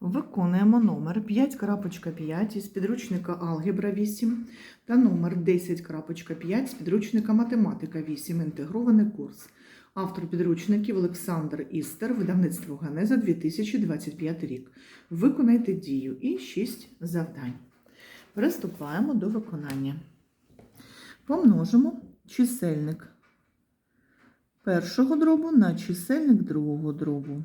Виконуємо номер 5.5 із підручника Алгебра 8 та номер 10.5 з підручника Математика 8. Інтегрований курс. Автор підручників Олександр Істер, видавництво Ганеза 2025 рік. Виконайте дію і 6 завдань. Приступаємо до виконання. Помножимо чисельник першого дробу на чисельник другого дробу.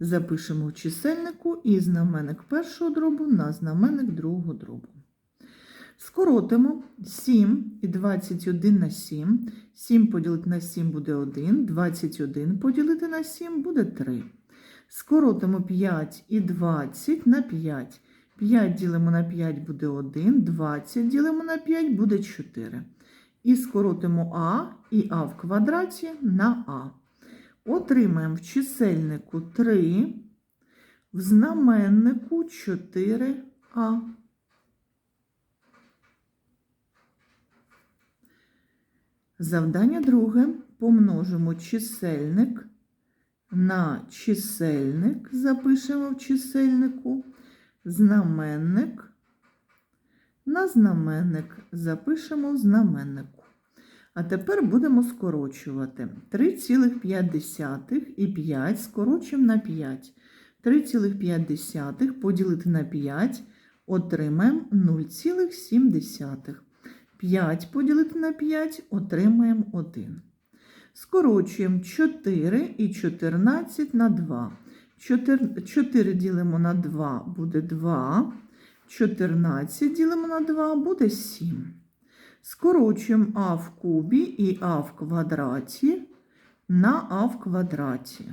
Запишемо в чисельнику і знаменник першого дробу на знаменник другого дробу. Скоротимо 7 і 21 на 7. 7 поділити на 7 буде 1, 21 поділити на 7 буде 3. Скоротимо 5 і 20 на 5. 5 ділимо на 5 буде 1, 20 ділимо на 5 буде 4. І скоротимо а і а в квадраті на а. Отримаємо в чисельнику 3, в знаменнику 4а. Завдання друге. Помножимо чисельник на чисельник, запишемо в чисельнику, знаменник на знаменник, запишемо в знаменнику. А тепер будемо скорочувати. 3,5 і 5 скорочуємо на 5. 3,5 поділити на 5 отримаємо 0,7. 5 поділити на 5 отримаємо 1. Скорочуємо 4 і 14 на 2. 4, 4 ділимо на 2 буде 2. 14 ділимо на 2 буде 7. Скорочуємо а в кубі і а в квадраті на а в квадраті.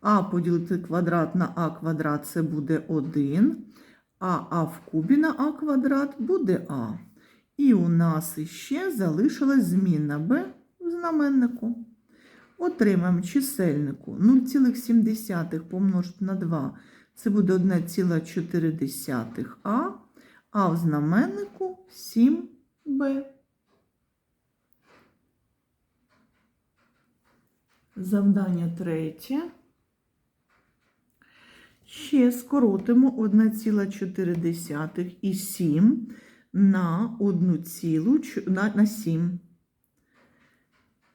А поділити квадрат на а квадрат це буде 1, а а в кубі на а квадрат буде а. І у нас іще залишилась змінна b в знаменнику. Отримаємо чисельнику 0,7 помножити на 2. Це буде 1,4а, а в знаменнику 7b. Завдання третє. Ще скоротимо 1,4 і 7 на 1 цілу на, на 7.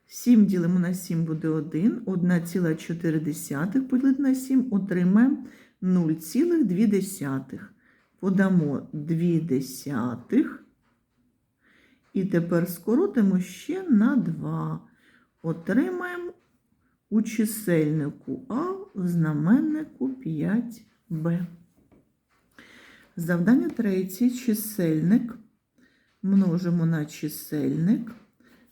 7 ділимо на 7 буде 1, 1,4 поділити на 7 отримаємо 0,2. Подамо 2 десятих. І тепер скоротимо ще на 2. Отримаємо у чисельнику А в знаменнику 5b. Завдання третє. Чисельник. Множимо на чисельник,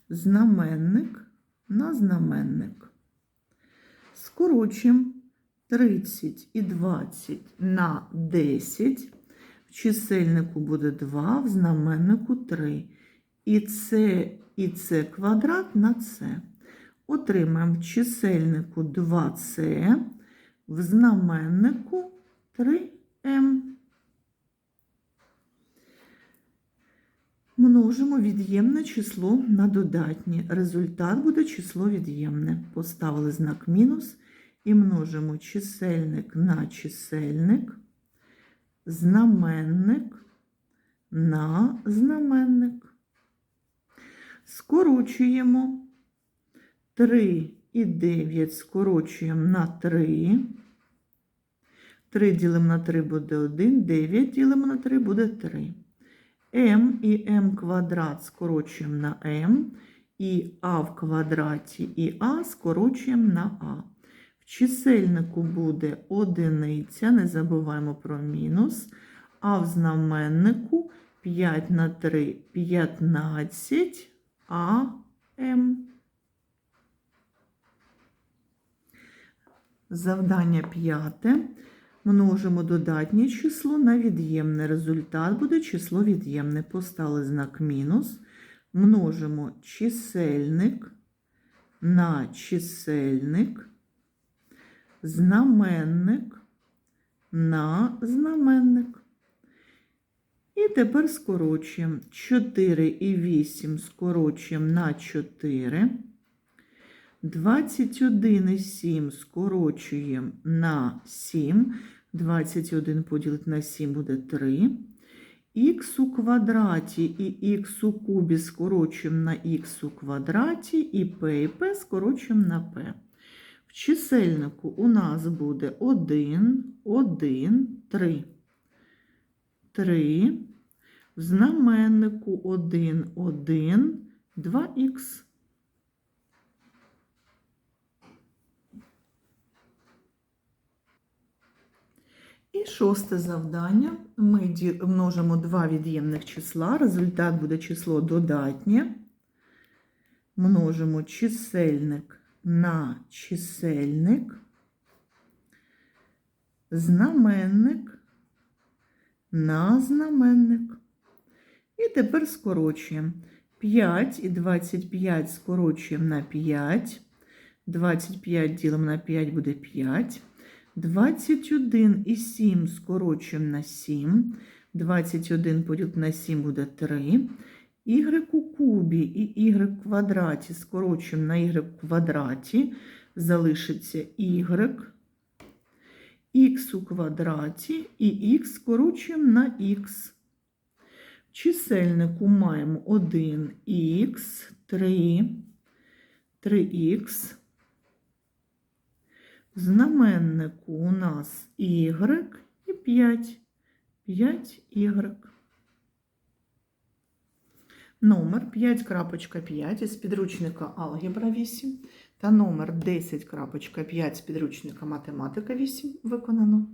знаменник на знаменник. Скорочуємо 30 і 20 на 10. В чисельнику буде 2, в знаменнику 3. І це, і це квадрат на це. Отримаємо в чисельнику 2С, в знаменнику 3М. Множимо від'ємне число на додатнє. Результат буде число від'ємне. Поставили знак мінус і множимо чисельник на чисельник, знаменник на знаменник. Скорочуємо 3 і 9 скорочуємо на 3. 3 ділимо на 3 буде 1, 9 ділимо на 3 буде 3. М і М квадрат скорочуємо на М, і А в квадраті і А скорочуємо на А. В чисельнику буде одиниця, не забуваємо про мінус, а в знаменнику 5 на 3 15 АМ. Завдання п'яте. Множимо додатнє число на від'ємне. Результат буде число від'ємне. Поставили знак мінус. Множимо чисельник на чисельник, знаменник на знаменник. І тепер скорочуємо 4 і 8 скорочуємо на 4. 21 і 7 скорочуємо на 7. 21 поділити на 7 буде 3. Х у квадраті і х у кубі скорочуємо на х у квадраті, і p і p скорочуємо на p. В чисельнику у нас буде 1, 1, 3. 3. В знаменнику 1, 1, 2х. І шосте завдання. Ми множимо два від'ємних числа. Результат буде число додатнє. Множимо чисельник на чисельник. Знаменник на знаменник. І тепер скорочуємо. 5 і 25 скорочуємо на 5. 25 ділимо на 5 буде 5. 21 і 7 скорочуємо на 7. 21 поділити на 7 буде 3. Y у кубі і y в квадраті скорочуємо на y в квадраті. Залишиться y. Х у квадраті і х скорочуємо на х. В чисельнику маємо 1х, 3, 3х. В знаменнику у нас y і 5, 5y. Номер 5.5 із підручника Алгебра 8 та номер 10.5 з підручника Математика 8 виконано.